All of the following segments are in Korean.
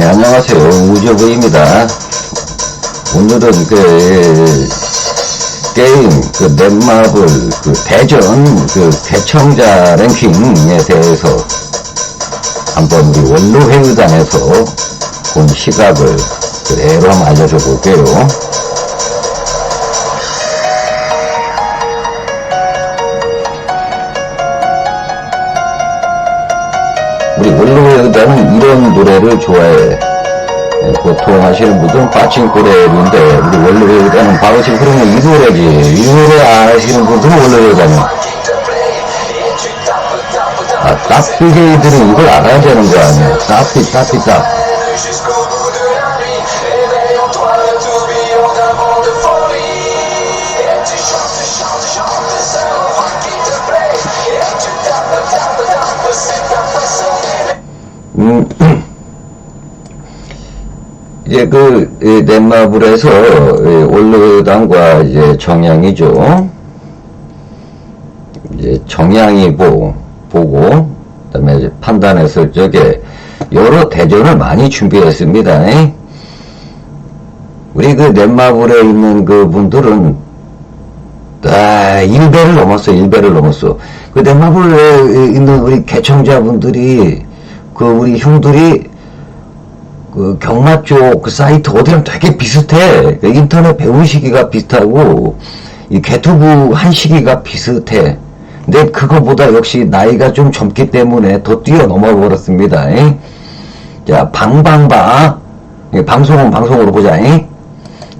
네, 안녕하세요. 우주부입니다. 오늘은 그, 게임, 그, 넷마블, 그, 대전, 그, 개청자 랭킹에 대해서 한번 우리 원로회의단에서 본 시각을 그대로 한번 알려줘 볼게요. 우리 원로회의단은 이런 노래를 좋아해. 예, 보통 하시는 분들은 빠칭코레인데 우리 원로회의단은 바로 지금 흐르는 이 노래지. 이 노래 아시는 분들은 원로회의단이. 아, 따삐게이들은 이걸 알아야 되는 거 아니야. 따삐, 따삐, 따. 이제 그, 이 넷마블에서 올르당과 이제 정양이죠. 이제 정양이 보, 보고, 그 다음에 판단했을 적에 여러 대전을 많이 준비했습니다. 에? 우리 그 넷마블에 있는 그 분들은 아, 1배를 넘었어, 1배를 넘었어. 그 넷마블에 있는 우리 개청자분들이 그 우리 형들이 그 경마 쪽 그 사이트 어디랑 되게 비슷해. 그 인터넷 배운 시기가 비슷하고 이 개투부 한 시기가 비슷해. 근데 그거보다 역시 나이가 좀 젊기 때문에 더 뛰어넘어 버렸습니다. 잉? 자, 방방바. 예, 방송은 방송으로 보자. 잉?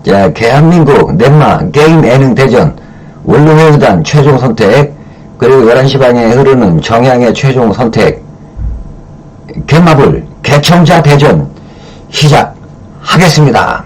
자, 대한민국 넷마 게임 예능 대전 원룸회의단 최종 선택 그리고 11시 방에 흐르는 정양의 최종 선택 개마블 개청자 대전 시작하겠습니다.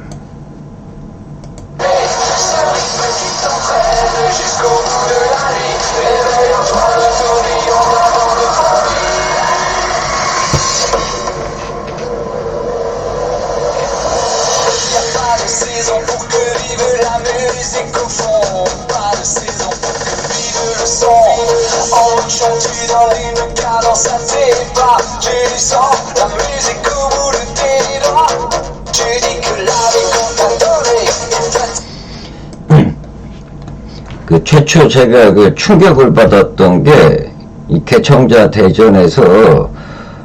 그 최초 제가 그 충격을 받았던 게 이 개청자 대전에서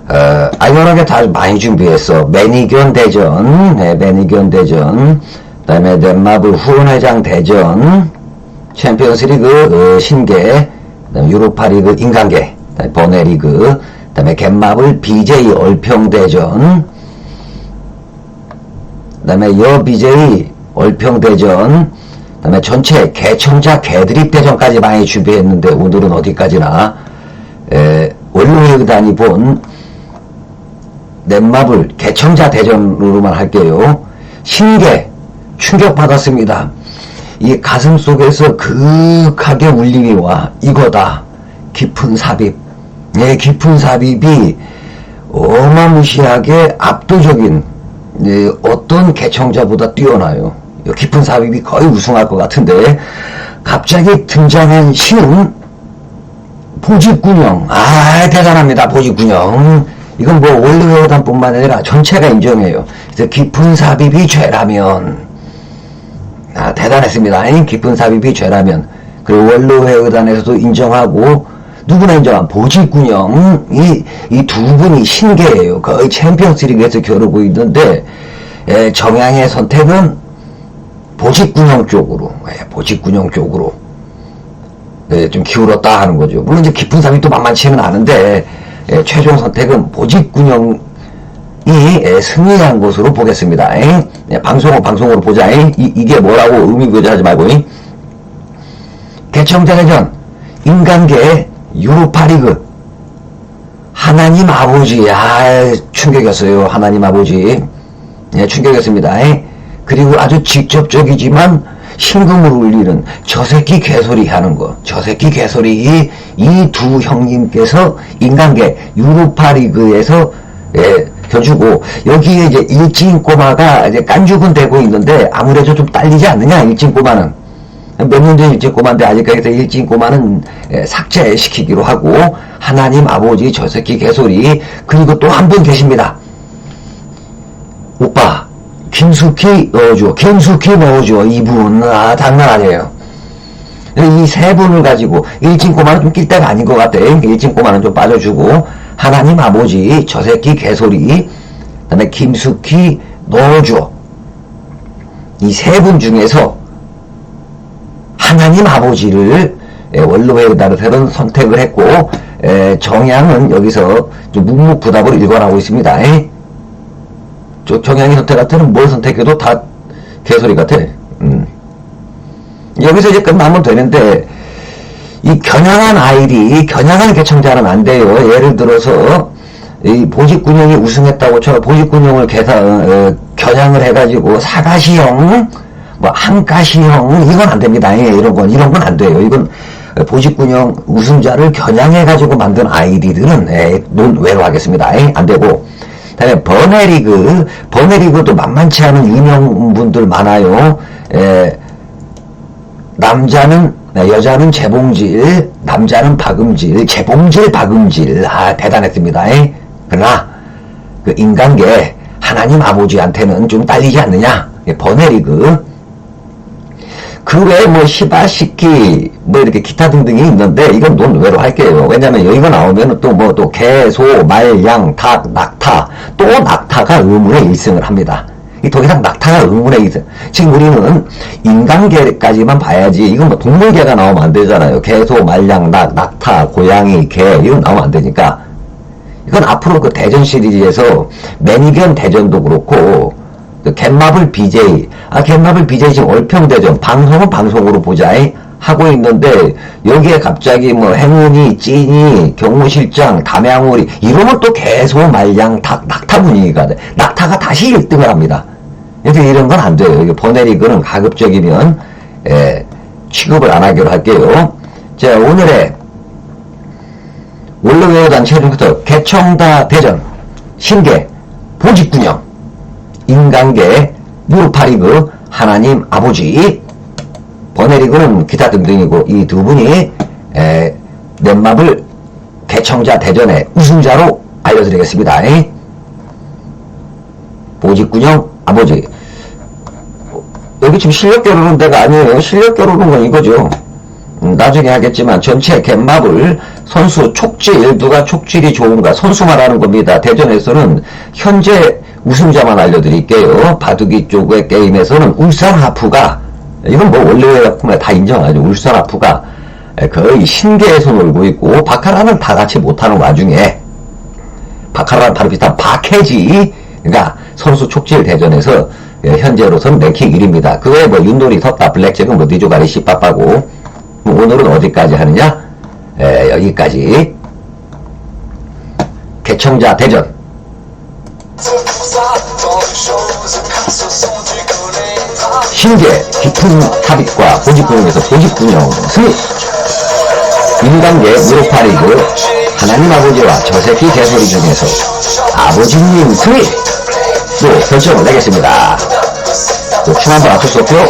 어, 아이러하게 다 많이 준비했어. 매니견 대전, 네, 매니견 대전, 그다음에 넷마블 후원회장 대전, 챔피언스리그 어, 신계, 그다음에 유로파리그 인간계, 버네리그, 그다음에 갯마블 BJ 얼평 대전, 그다음에 여 BJ 얼평 대전, 그 다음에 전체 개청자 개드립 대전까지 많이 준비했는데 오늘은 어디까지나 에, 원로회의단이 본 넷마블 개청자 대전으로만 할게요. 신계 충격받았습니다. 이 가슴 속에서 극하게 울림이 와. 이거다. 깊은 삽입. 네, 깊은 삽입이 어마무시하게 압도적인 네, 어떤 개청자보다 뛰어나요. 이 깊은 삽입이 거의 우승할 것 같은데 갑자기 등장한 신은 보직군형. 아, 대단합니다. 보직군형. 이건 뭐 원로회단 뿐만 아니라 전체가 인정해요. 그래서 깊은 삽입이 죄라면 아, 대단했습니다. 이 깊은 삽입이 죄라면 그리고 원로회의단에서도 인정하고 누구나 인정한 보직군형 이이 두 분이 신기해요. 거의 챔피언스리그에서 겨루고 있는데 에, 정양의 선택은 보직군형 쪽으로 예, 보직군형 쪽으로 네, 좀 기울었다 하는 거죠. 물론 이제 깊은 삽입 도 만만치는 않은데 예, 최종 선택은 보직군형이 예, 승리한 것으로 보겠습니다. 잉? 예, 방송은 방송으로 보자. 잉? 이, 이게 뭐라고 의미부여하지 말고. 잉? 개청자대전 인간계 유로파리그 하나님 아버지 아 충격이었어요. 하나님 아버지 예, 충격이었습니다. 잉? 그리고 아주 직접적이지만 신금을 울리는 저 새끼 개소리 하는 거. 저 새끼 개소리 이 두 형님께서 인간계 유로파 리그에서 예, 져주고 여기에 이제 일진 꼬마가 이제 깐죽은 되고 있는데 아무래도 좀 딸리지 않느냐 일진 꼬마는 몇년된 일진 꼬마인데 아직까지 일진 꼬마는 예, 삭제시키기로 하고 하나님 아버지 저 새끼 개소리 그리고 또 한 분 계십니다. 김숙희 넣어줘. 김숙희 넣어줘. 이분, 아, 장난 아니에요. 이 세 분을 가지고, 일진 꼬마는 좀 낄 때가 아닌 것 같아. 일진 꼬마는 좀 빠져주고, 하나님 아버지, 저 새끼 개소리, 그 다음에 김숙희 넣어줘. 이 세 분 중에서, 하나님 아버지를 예, 원로회의다르세는 선택을 했고 에, 정양은 여기서 좀 묵묵부답을 일관하고 있습니다. 에? 저 정양이 선택 같으면 뭘 선택해도 다 개소리 같아. 음. 여기서 이제 끝나면 되는데 이 겨냥한 아이디, 겨냥한 개청자는 안 돼요. 예를 들어서 이 보직군형이 우승했다고 쳐 보직군형을 계산 어, 겨냥을 해가지고 사가시형, 뭐 한가시형 이건 안 됩니다. 예, 이런 건 이런 건 안 돼요. 이건 보직군형 우승자를 겨냥해가지고 만든 아이디들은 예, 논외로 하겠습니다. 예, 안 되고. 그다음에 버네리그, 버네리그도 만만치 않은 유명분들 많아요. 예, 남자는 네, 여자는 재봉질, 남자는 박음질, 재봉질, 박음질. 아 대단했습니다. 에? 그러나 그 인간계 하나님 아버지한테는 좀 딸리지 않느냐? 예, 버네리그. 그 외에 뭐 시바시키 뭐 이렇게 기타 등등이 있는데 이건 논외로 할게요. 왜냐면 여기가 나오면 또 뭐 또 개, 소, 말, 양, 닭, 낙타 또 낙타가 의문의 1승을 합니다. 이더 이상 낙타가 의문의 1승. 지금 우리는 인간계까지만 봐야지 이건 뭐 동물계가 나오면 안 되잖아요. 개, 소, 말, 양, 낙, 낙타, 고양이, 개 이건 나오면 안 되니까 이건 앞으로 그 대전 시리즈에서 매니견 대전도 그렇고 그 갯마블 BJ 아 갯마블 BJ 지금 얼평대전 방송은 방송으로 보자 이 하고 있는데 여기에 갑자기 뭐 행운이 찐이 경무실장 담양오리 이러면 또 계속 말량 닭, 낙타 분위기가 돼. 낙타가 다시 1등을 합니다. 그래서 이런 건 안 돼요. 이게 버네리그는 가급적이면 예, 취급을 안 하기로 할게요. 자 오늘의 원로외우단 최종부터 개청다 대전 신계 보직군형 인간계 무르파리그 하나님 아버지 버네리그는 기타 등등이고 이 두 분이 에, 넷마블 개청자 대전의 우승자로 알려드리겠습니다. 에? 보직군형 아버지 여기 지금 실력 겨루는 데가 아니에요. 실력 겨루는 건 이거죠. 음, 나중에 하겠지만 전체 갯마블 선수 촉질 누가 촉질이 좋은가 선수만 하는 겁니다. 대전에서는 현재 우승자만 알려드릴게요. 바둑이 쪽의 게임에서는 울산 하프가 이건 뭐 원래 다 인정하죠. 울산 하프가 거의 신계에서 놀고 있고 바카라는 다 같이 못하는 와중에 바카라랑 바로 비슷한 박해지 그러니까 선수 촉질 대전에서 예, 현재로서는 랭킹 1위입니다. 그 외에 뭐 윷놀이 섰다 블랙잭은 뭐 니조가리 씨빠빠고 뭐 오늘은 어디까지 하느냐? 에, 여기까지. 개청자 대전. 신계 깊은 합입과 보직군형에서 보직군형 승리. 인간계 무릎파리그 하나님 아버지와 저 새끼 개소리 중에서 아버지님 승리. 로 결정을 내겠습니다. 또춤 한번 없고요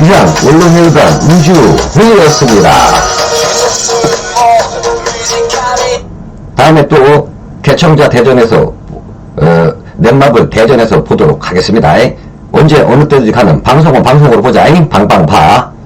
이상 원로회의관 우주 회의였습니다 다음에 또 개청자 대전에서 어, 넷마블 대전에서 보도록 하겠습니다. 언제 어느 때든지 가는 방송은 방송으로 보자. 방방파.